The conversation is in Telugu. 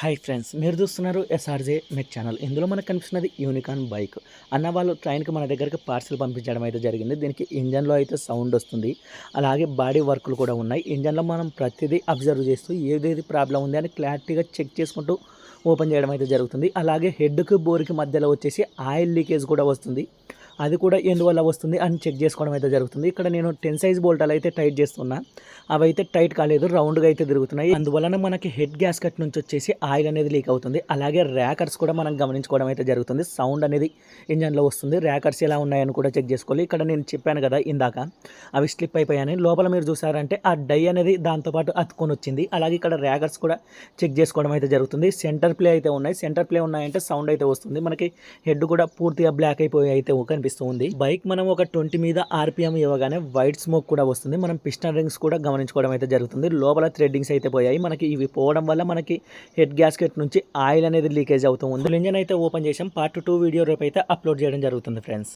హాయ్ ఫ్రెండ్స్ మీరు చూస్తున్నారు ఎస్ఆర్జే మెక్ ఛానల్ ఇందులో మనకు కనిపిస్తున్నది యూనికాన్ బైక్. అన్న వాళ్ళు ట్రైన్కి మన దగ్గరికి పార్సిల్ పంపించడం అయితే జరిగింది. దీనికి ఇంజన్లో అయితే సౌండ్ వస్తుంది. అలాగే బాడీ వర్క్లు కూడా ఉన్నాయి. ఇంజన్లో మనం ప్రతిదీ అబ్జర్వ్ చేస్తూ ఏదేది ప్రాబ్లం ఉంది అని క్లారిటీగా చెక్ చేసుకుంటూ ఓపెన్ చేయడం అయితే జరుగుతుంది. అలాగే హెడ్కి బోర్కి మధ్యలో వచ్చేసి ఆయిల్ లీకేజ్ కూడా వస్తుంది. అది కూడా ఎందువల్ల వస్తుంది అని చెక్ చేసుకోవడం అయితే జరుగుతుంది. ఇక్కడ నేను టెన్ సైజ్ బోల్టాలు అయితే టైట్ చేస్తున్నా. అవి అయితే టైట్ కాలేదు రౌండ్గా అయితే తిరుగుతున్నాయి. అందువలన మనకి హెడ్ గ్యాస్ కట్ నుంచి వచ్చేసి ఆయిల్ అనేది లీక్ అవుతుంది. అలాగే ర్యాకర్స్ కూడా మనం గమనించుకోవడం అయితే జరుగుతుంది. సౌండ్ అనేది ఇంజన్లో వస్తుంది. ర్యాకర్స్ ఎలా ఉన్నాయని కూడా చెక్ చేసుకోవాలి. ఇక్కడ నేను చెప్పాను కదా ఇందాక అవి స్లిప్ అయిపోయాయని. లోపల మీరు చూసారంటే ఆ డై అనేది దాంతోపాటు అతుకొని వచ్చింది. అలాగే ఇక్కడ ర్యాకర్స్ కూడా చెక్ చేసుకోవడం అయితే జరుగుతుంది. సెంటర్ ప్లే అయితే ఉన్నాయి. సెంటర్ ప్లే ఉన్నాయంటే సౌండ్ అయితే వస్తుంది. మనకి హెడ్ కూడా పూర్తిగా బ్లాక్ అయిపోయి అయితే కనిపిస్తుంది. బైక్ మనం ఒక ట్వంటీ మీద ఆర్పిఎం ఇవ్వగానే వైట్ స్మోక్ కూడా వస్తుంది. మనం పిస్టన్ రింగ్స్ కూడా గమనించుకోవడం అయితే జరుగుతుంది. లోపల థ్రెడ్డింగ్స్ అయితే పోయాయి. మనకి ఇవి పోవడం వల్ల మనకి హెడ్ గ్యాస్కెట్ నుంచి ఆయిల్ అనేది లీకేజ్ అవుతుంది ఇంజన్ అయితే ఓపెన్ చేసాం పార్ట్ టూ వీడియో రేపు అయితే అప్లోడ్ చేయడం జరుగుతుంది ఫ్రెండ్స్.